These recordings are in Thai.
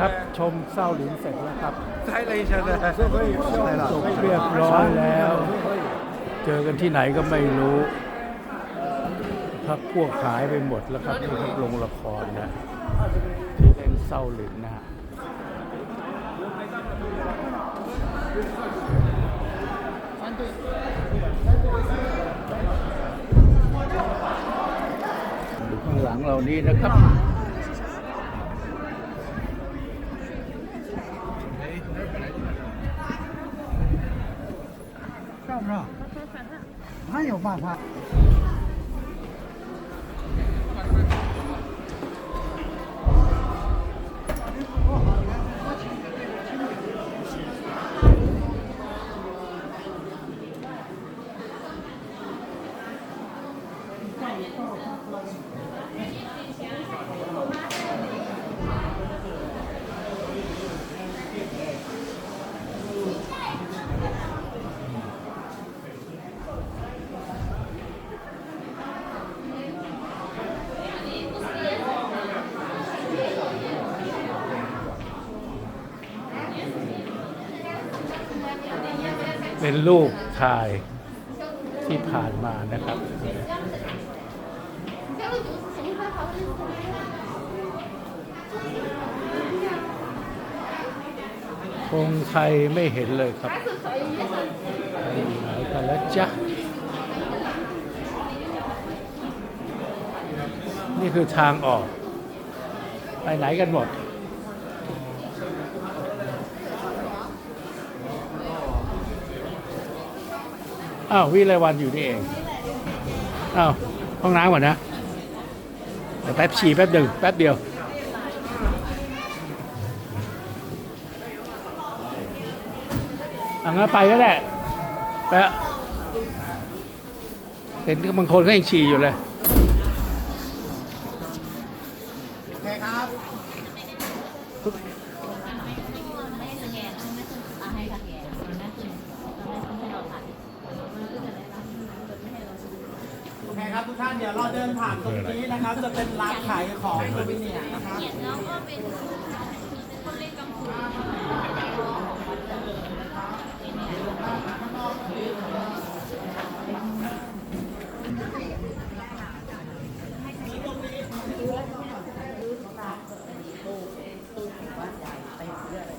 ครับชมเศร้าหลินเสร็จแล้วครับใช่เลยใช่เลยจบเรียบร้อยแล้ว เจอกันที่ไหนก็ไม่รู้พักพวกหายไปหมดแล้วครับที่พักลงละครนะที่เล่นเศร้าหลินนะฮะข้างหลังเรานี้นะครับ 哪有办法？ เป็นรูปถ่ายที่ผ่านมานะครับ คงไทยไม่เห็นเลยครับไปไหนกันแล้วจ๊ะนี่คือทางออก ไปไหนกันหมด อ้าววิไลวันอยู่นี่เองอ้าวห้องน้ำก่อนนะแป๊บฉี่แป๊บหนึ่งแป๊บเดียวอะงั้นไปก็ได้ไปเห็นบางคนก็ยังฉี่อยู่เลยโอเคครับ ไงครับทุกท่านเดี๋ยวเราเดินผ่านตรงนี้นะครับ จะเป็นร้านขายของโซวิเนียร์นะครับ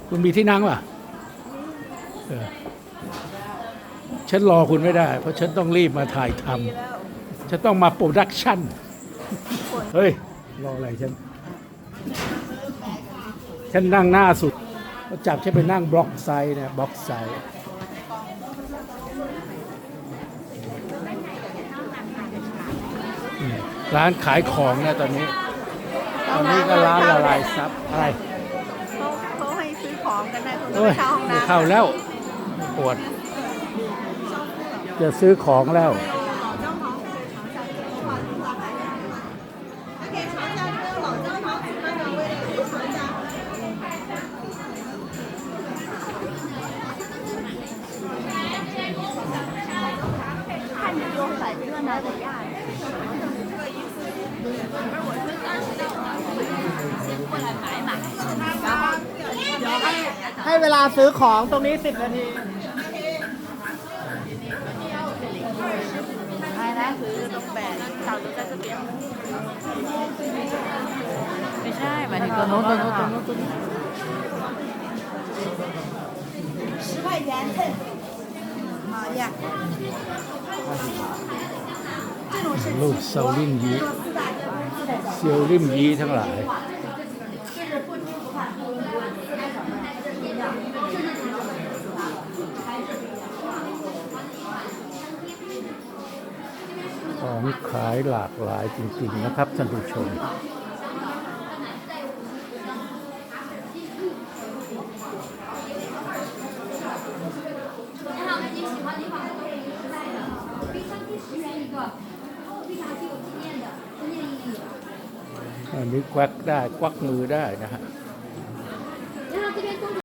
คุณมีที่นั่งป่ะเออฉันรอคุณไม่ได้ เพราะฉันต้องรีบมาถ่ายทำ ฉันต้องมาโปรดักชั่น เฮ้ย รออะไรฉัน ฉันนั่งหน้าสุดก็จับฉันไปนั่งบล็อกไซด์นะบล็อกไซด์อืมร้านขายของเนี่ยตอนนี้ ตอนนี้ก็ร้านละลายซับอะไรเขาเขาให้ซื้อของกันได้คุณเอ้ยเข้าห้องไม่น้ำเข้าแล้วปวด จะซื้อของแล้ว ให้เวลาซื้อของตรงนี้ 10 นาที 来来回是东北，早就在这边。没ใช่หมายถึงตัวโน้นตัวโน้นตัวโน้นตัวโน้น 十块钱，好呀。 ลูกเซาลิมยีเซาลิมยีทั้งหลายของขายหลากหลายจริง ๆ นะครับท่านผู้ชม一个。 อันนี้ควักได้ควักมือได้นะฮะ